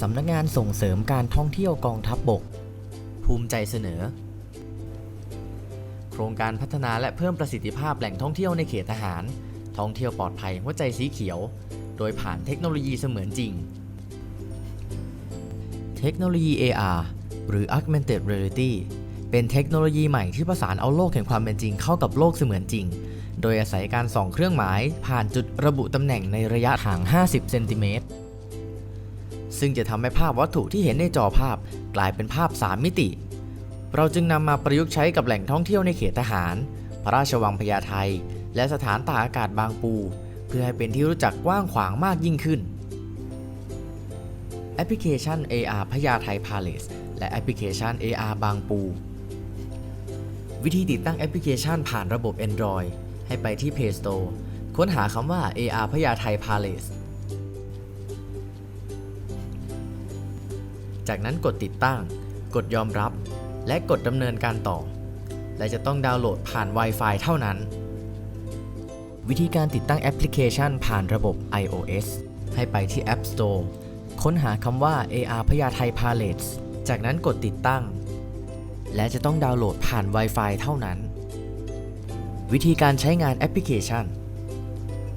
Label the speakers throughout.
Speaker 1: สำนักงานส่งเสริมการท่องเที่ยวกองทัพบบก ภูมิใจเสนอ โครงการพัฒนาและเพิ่มประสิทธิภาพแหล่งท่องเที่ยวในเขตทหาร ท่องเที่ยวปลอดภัยหัวใจสีเขียว โดยผ่านเทคโนโลยีเสมือนจริง เทคโนโลยี AR หรือ Augmented Reality เป็นเทคโนโลยีใหม่ที่ประสานเอาโลกแห่งความเป็นจริงเข้ากับโลกเสมือนจริง โดยอาศัยการส่องเครื่องหมายผ่านจุดระบุตำแหน่งในระยะห่าง 50 เซนติเมตร ซึ่งจะทำให้ภาพวัตถุที่เห็นในจอภาพกลายเป็นภาพ 3 มิติ เราจึงนำมาประยุกต์ใช้กับแหล่งท่องเที่ยวในเขตทหาร พระราชวังพญาไทและสถานตากอากาศบางปู เพื่อให้เป็นที่รู้จักกว้างขวางมากยิ่งขึ้น แอปพลิเคชัน AR พญาไท Palace และแอปพลิเคชัน AR บางปู วิธีติดตั้งแอปพลิเคชันผ่านระบบ Android ให้ไปที่ Play Store ค้นหาคำว่า AR พญาไท Palace จากนั้นกดติดตั้ง กดยอมรับ และกดดำเนินการต่อ และจะต้องดาวน์โหลดผ่าน Wi-Fi เท่านั้น วิธีการติดตั้งแอปพลิเคชันผ่านระบบ iOS ให้ไปที่ App Store ค้นหาคำว่า AR พญาไท Palace จากนั้นกดติดตั้ง และจะต้องดาวน์โหลดผ่าน Wi-Fi เท่านั้น วิธีการใช้งานแอปพลิเคชัน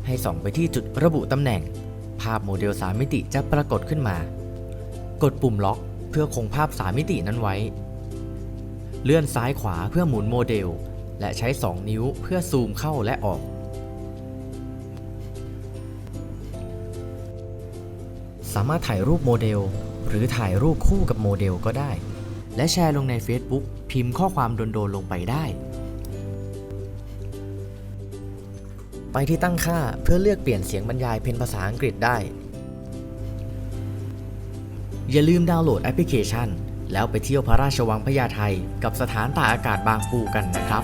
Speaker 1: ให้ส่องไปที่จุดระบุตำแหน่ง ภาพโมเดล 3 มิติจะปรากฏขึ้นมา กดปุ่มล็อกเพื่อคงภาพ3มิตินั้นไว้ เลื่อนซ้ายขวาเพื่อหมุนโมเดล และใช้ 2 นิ้วเพื่อซูมเข้าและออก สามารถถ่ายรูปโมเดล หรือถ่ายรูปคู่กับโมเดลก็ได้ และแชร์ลงใน Facebook พิมพ์ข้อความโดนๆลงไปได้ ไปที่ตั้งค่าเพื่อเลือกเปลี่ยนเสียงบรรยายเป็นภาษาอังกฤษได้ อย่าลืมดาวน์โหลดแอปพลิเคชัน แล้วไปเที่ยวพระราชวังพญาไทกับสถานตากอากาศบางปูกันนะครับ